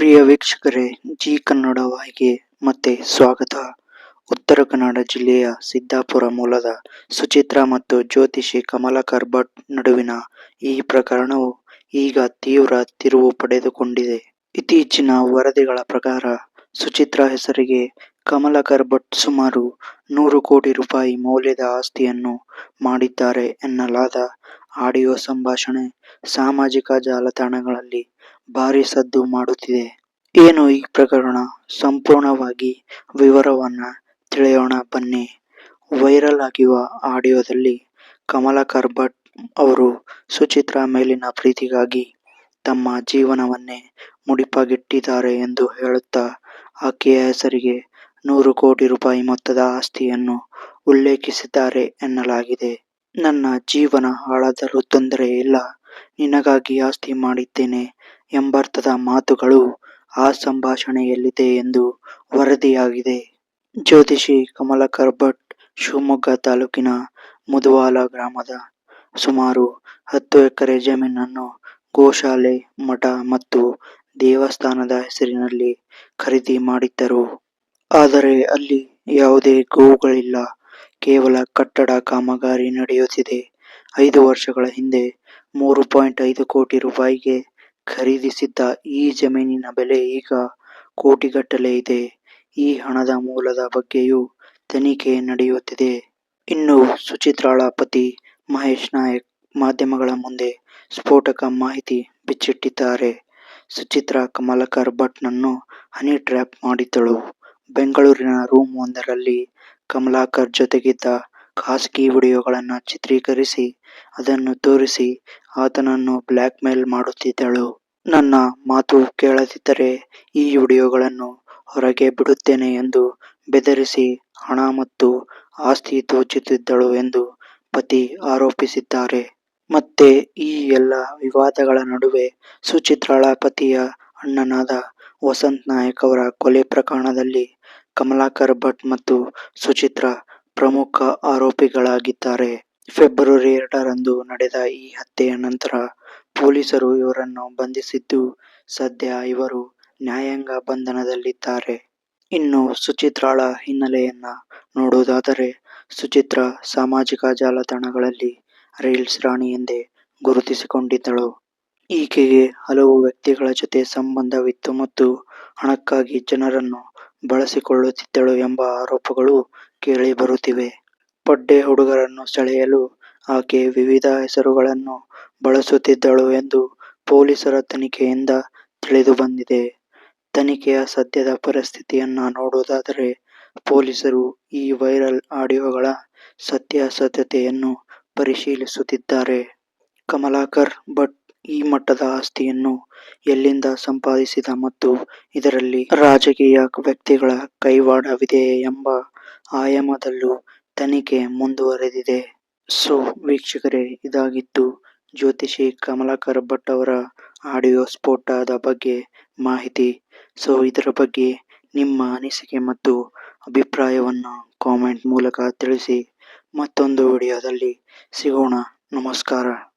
ಪ್ರಿಯ ವೀಕ್ಷಕರೇ, ಜಿ ಕನ್ನಡ ವಾಹಿಗೆ ಮತ್ತೆ ಸ್ವಾಗತ. ಉತ್ತರ ಕನ್ನಡ ಜಿಲ್ಲೆಯ ಸಿದ್ದಾಪುರ ಮೂಲದ ಸುಚಿತ್ರ ಮತ್ತು ಜ್ಯೋತಿಷಿ ಕಮಲಾಕರ್ ಭಟ್ ನಡುವಿನ ಈ ಪ್ರಕರಣವು ಈಗ ತೀವ್ರ ತಿರುವು ಪಡೆದುಕೊಂಡಿದೆ. ಇತ್ತೀಚಿನ ವರದಿಗಳ ಪ್ರಕಾರ, ಸುಚಿತ್ರ ಹೆಸರಿಗೆ ಕಮಲಾಕರ್ ಭಟ್ ಸುಮಾರು ನೂರು ಕೋಟಿ ರೂಪಾಯಿ ಮೌಲ್ಯದ ಆಸ್ತಿಯನ್ನು ಮಾಡಿದ್ದಾರೆ ಎನ್ನಲಾದ ಆಡಿಯೋ ಸಂಭಾಷಣೆ ಸಾಮಾಜಿಕ ಜಾಲತಾಣಗಳಲ್ಲಿ ಭಾರಿ ಸದ್ದು ಮಾಡುತ್ತಿದೆ. ಏನು ಈ ಪ್ರಕರಣ? ಸಂಪೂರ್ಣವಾಗಿ ವಿವರವನ್ನ ತಿಳಿಯೋಣ ಬನ್ನಿ. ವೈರಲ್ ಆಗಿರುವ ಆಡಿಯೋದಲ್ಲಿ ಕಮಲಾಕರ್ ಭಟ್ ಅವರು ಸುಚಿತ್ರ ಮೇಲಿನ ಪ್ರೀತಿಗಾಗಿ ತಮ್ಮ ಜೀವನವನ್ನೇ ಮುಡಿಪಾಗಿಟ್ಟಿದ್ದಾರೆ ಎಂದು ಹೇಳುತ್ತಾ, ಆಕೆಯ ಹೆಸರಿಗೆ ನೂರು ಕೋಟಿ ರೂಪಾಯಿ ಮೊತ್ತದ ಆಸ್ತಿಯನ್ನು ಉಲ್ಲೇಖಿಸಿದ್ದಾರೆ ಎನ್ನಲಾಗಿದೆ. ನನ್ನ ಜೀವನ ಹಾಳಾದರೂ ತೊಂದರೆ ಇಲ್ಲ. ನಿನಗಾಗಿ ಆಸ್ತಿ ಮಾಡಿದ್ದೇನೆ. ಎಂಬರ್ಥದ ಮಾತುಗಳು ಆ ಸಂಭಾಷಣೆಯಲ್ಲಿದೆ ಎಂದು ವರದಿಯಾಗಿದೆ. ಜ್ಯೋತಿಷಿ ಕಮಲಾಕರ್ ಭಟ್, ಶಿವಮೊಗ್ಗ ತಾಲೂಕಿನ ಮುದುವಾಲ ಗ್ರಾಮದ ಸುಮಾರು ಹತ್ತು ಎಕರೆ ಜಮೀನನ್ನು ಗೋಶಾಲೆ ಮಠ ಮತ್ತು ದೇವಸ್ಥಾನದ ಹೆಸರಿನಲ್ಲಿ ಖರೀದಿ ಮಾಡಿದ್ದರು. ಆದರೆ ಅಲ್ಲಿ ಯಾವುದೇ ಗೋವುಗಳಿಲ್ಲ. ಕೇವಲ ಕಟ್ಟಡ ಕಾಮಗಾರಿ ನಡೆಯುತ್ತಿದೆ. ಐದು ವರ್ಷಗಳ ಹಿಂದೆ ಮೂರು ಪಾಯಿಂಟ್ ಐದು ಕೋಟಿ ರೂಪಾಯಿಗೆ ಖರೀದಿಸಿದ್ದ ಈ ಜಮೀನಿನ ಬೆಲೆ ಈಗ ಕೋಟಿಗಟ್ಟಲೆ ಇದೆ. ಈ ಹಣದ ಮೂಲದ ಬಗ್ಗೆಯೂ ತನಿಖೆ ನಡೆಯುತ್ತಿದೆ. ಇನ್ನು ಸುಚಿತ್ರಾಳ ಪತಿ ಮಹೇಶ್ ನಾಯಕ್ ಮಾಧ್ಯಮಗಳ ಮುಂದೆ ಸ್ಫೋಟಕ ಮಾಹಿತಿ ಬಿಚ್ಚಿಟ್ಟಿದ್ದಾರೆ. ಸುಚಿತ್ರಾ ಕಮಲಾಕರ್ ಭಟ್ನನ್ನು ಹನಿ ಟ್ರ್ಯಾಪ್ ಮಾಡಿದ್ದಳು. ಬೆಂಗಳೂರಿನ ರೂಮ್ ಒಂದರಲ್ಲಿ ಕಮಲಾಕರ್ ಜೊತೆಗಿದ್ದ ಖಾಸಗಿ ವಿಡಿಯೋಗಳನ್ನು ಚಿತ್ರೀಕರಿಸಿ, ಅದನ್ನು ತೋರಿಸಿ ಆತನನ್ನು ಬ್ಲ್ಯಾಕ್ ಮೇಲ್ ಮಾಡುತ್ತಿದ್ದಳು. ನನ್ನ ಮಾತು ಕೇಳದಿದ್ದರೆ ಈ ವಿಡಿಯೋಗಳನ್ನು ಹೊರಗೆ ಬಿಡುತ್ತೇನೆ ಎಂದು ಬೆದರಿಸಿ ಹಣ ಮತ್ತು ಆಸ್ತಿ ದೋಚುತ್ತಿದ್ದಳು ಎಂದು ಪತಿ ಆರೋಪಿಸಿದ್ದಾರೆ. ಮತ್ತೆ ಈ ಎಲ್ಲ ವಿವಾದಗಳ ನಡುವೆ ಸುಚಿತ್ರಾಳ ಪತಿಯ ಅಣ್ಣನಾದ ವಸಂತ್ ನಾಯಕ್ ಅವರ ಕೊಲೆ ಪ್ರಕರಣದಲ್ಲಿ ಕಮಲಾಕರ್ ಭಟ್ ಮತ್ತು ಸುಚಿತ್ರ ಪ್ರಮುಖ ಆರೋಪಿಗಳಾಗಿದ್ದಾರೆ. ಫೆಬ್ರವರಿ ಎರಡರಂದು ನಡೆದ ಈ ಹತ್ಯೆಯ ನಂತರ ಪೊಲೀಸರು ಇವರನ್ನು ಬಂಧಿಸಿದ್ದು ಸದ್ಯ ಇವರು ನ್ಯಾಯಾಂಗ ಬಂಧನದಲ್ಲಿದ್ದಾರೆ. ಇನ್ನು ಸುಚಿತ್ರಾಳ ಹಿನ್ನೆಲೆಯನ್ನ ನೋಡುವುದಾದರೆ ಸುಚಿತ್ರ ಸಾಮಾಜಿಕ ಜಾಲತಾಣಗಳಲ್ಲಿ ರೀಲ್ಸ್ ರಾಣಿ ಎಂದೇ ಗುರುತಿಸಿಕೊಂಡಿದ್ದಳು. ಈಕೆಗೆ ಹಲವು ವ್ಯಕ್ತಿಗಳ ಜೊತೆ ಸಂಬಂಧವಿತ್ತು ಮತ್ತು ಹಣಕ್ಕಾಗಿ ಜನರನ್ನು ಬಳಸಿಕೊಳ್ಳುತ್ತಿದ್ದಳು ಎಂಬ ಆರೋಪಗಳು ಕೇಳಿ ಬರುತ್ತಿವೆ ಪಡ್ಡೆ ಹುಡುಗರನ್ನು ಸೆಳೆಯಲು ಆಕೆ ವಿವಿಧ ಹೆಸರುಗಳನ್ನು ಬಳಸುತ್ತಿದ್ದಳು ಎಂದು ಪೊಲೀಸರ ತನಿಖೆಯಿಂದ ತಿಳಿದುಬಂದಿದೆ. ತನಿಖೆಯ ಸದ್ಯದ ಪರಿಸ್ಥಿತಿಯನ್ನ ನೋಡುವುದಾದರೆ, ಪೊಲೀಸರು ಈ ವೈರಲ್ ಆಡಿಯೋಗಳ ಸತ್ಯಾಸತ್ಯತೆಯನ್ನು ಪರಿಶೀಲಿಸುತ್ತಿದ್ದಾರೆ. ಕಮಲಾಕರ್ ಭಟ್ ಈ ಮಟ್ಟದ ಆಸ್ತಿಯನ್ನು ಎಲ್ಲಿಂದ ಸಂಪಾದಿಸಿದ ಮತ್ತು ಇದರಲ್ಲಿ ರಾಜಕೀಯ ವ್ಯಕ್ತಿಗಳ ಕೈವಾಡವಿದೆಯೇ ಎಂಬ ಆಯಾಮದಲ್ಲೂ ತನಿಖೆ ಮುಂದುವರೆದಿದೆ. ಸೊ ವೀಕ್ಷಕರೇ ಇದಾಗಿತ್ತು ಜ್ಯೋತಿಷಿ ಕಮಲಾಕರ ಭಟ್ ಅವರ ಆಡಿಯೋ ಸ್ಫೋಟದ ಬಗ್ಗೆ ಮಾಹಿತಿ. ಸೊ, ಇದರ ಬಗ್ಗೆ ನಿಮ್ಮ ಅನಿಸಿಕೆ ಮತ್ತು ಅಭಿಪ್ರಾಯವನ್ನು ಕಾಮೆಂಟ್ ಮೂಲಕ ತಿಳಿಸಿ ಮತ್ತೊಂದು ವಿಡಿಯೋದಲ್ಲಿ ಸಿಗೋಣ. ನಮಸ್ಕಾರ.